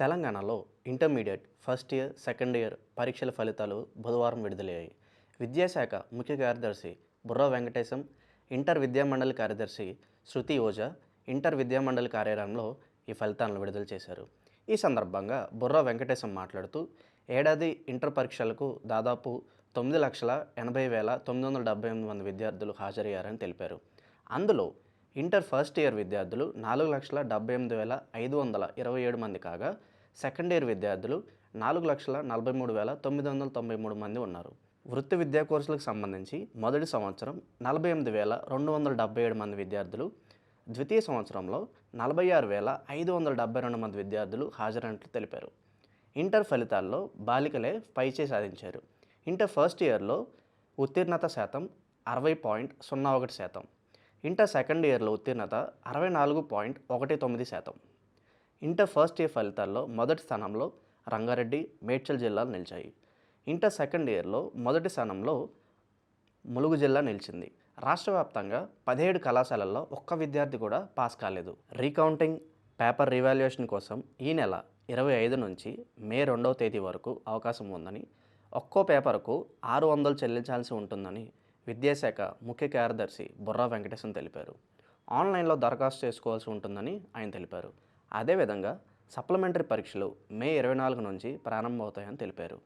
తెలంగాణలో intermediate first year second year పరీక్షల ఫలితాలు బుధవారం విడుదలయ్యాయి. విద్యాశాఖ ముఖ్య కార్యదర్శి బుర్రా వెంకటేశం ఇంటర్ విద్యామండలి కార్యదర్శి శృతి ఓజా ఇంటర్ విద్యామండలి కార్యాలయంలో ఈ ఫలితాలను విడుదల చేశారు. ఈ సందర్భంగా బుర్రా వెంకటేశం మాట్లాడుతూ ఏడాది ఇంటర్ పరీక్షలకు దాదాపు తొమ్మిది లక్షల ఎనభై వేల తొమ్మిది వందల డెబ్బై ఎనిమిది మంది విద్యార్థులు హాజరయ్యారని తెలిపారు. అందులో ఇంటర్ ఫస్ట్ ఇయర్ విద్యార్థులు నాలుగు లక్షల డెబ్బై ఎనిమిది వేల ఐదు వందల ఇరవై ఏడు మంది కాగా సెకండ్ ఇయర్ విద్యార్థులు నాలుగు లక్షల నలభై మూడు వేల తొమ్మిది వందల తొంభై మూడు మంది ఉన్నారు. వృత్తి విద్యా కోర్సులకు సంబంధించి మొదటి సంవత్సరం నలభై ఎనిమిది వేల రెండు వందల డెబ్బై ఏడు మంది విద్యార్థులు ద్వితీయ సంవత్సరంలో నలభై ఆరు వేల ఐదు వందల డెబ్బై రెండు మంది విద్యార్థులు హాజరైనట్లు తెలిపారు. ఇంటర్ ఫలితాల్లో బాలికలే పైచే సాధించారు. ఇంటర్ ఫస్ట్ ఇయర్లో ఉత్తీర్ణత శాతం అరవై పాయింట్ సున్నా ఒకటి శాతం. ఇంటర్ సెకండ్ ఇయర్లో ఉత్తీర్ణత అరవై నాలుగు పాయింట్ ఒకటి తొమ్మిది శాతం. ఇంటర్ ఫస్ట్ ఇయర్ ఫలితాల్లో మొదటి స్థానంలో రంగారెడ్డి మేడ్చల్ జిల్లాలు నిలిచాయి. ఇంటర్ సెకండ్ ఇయర్లో మొదటి స్థానంలో ములుగు జిల్లా నిలిచింది. రాష్ట్ర వ్యాప్తంగా పదిహేడు కళాశాలల్లో ఒక్క విద్యార్థి కూడా పాస్ కాలేదు. రీకౌంటింగ్ పేపర్ రివాల్యుయేషన్ కోసం ఈ నెల ఇరవై ఐదు నుంచి మే రెండవ తేదీ వరకు అవకాశం ఉందని ఒక్కో పేపర్కు ఆరు వందలు చెల్లించాల్సి ఉంటుందని విద్యాశాఖ ముఖ్య కార్యదర్శి బుర్రా వెంకటేశం తెలిపారు. ఆన్లైన్లో దరఖాస్తు చేసుకోవాల్సి ఉంటుందని ఆయన తెలిపారు. అదేవిధంగా సప్లిమెంటరీ పరీక్షలు మే ఇరవై నాలుగు నుంచి ప్రారంభమవుతాయని తెలిపారు.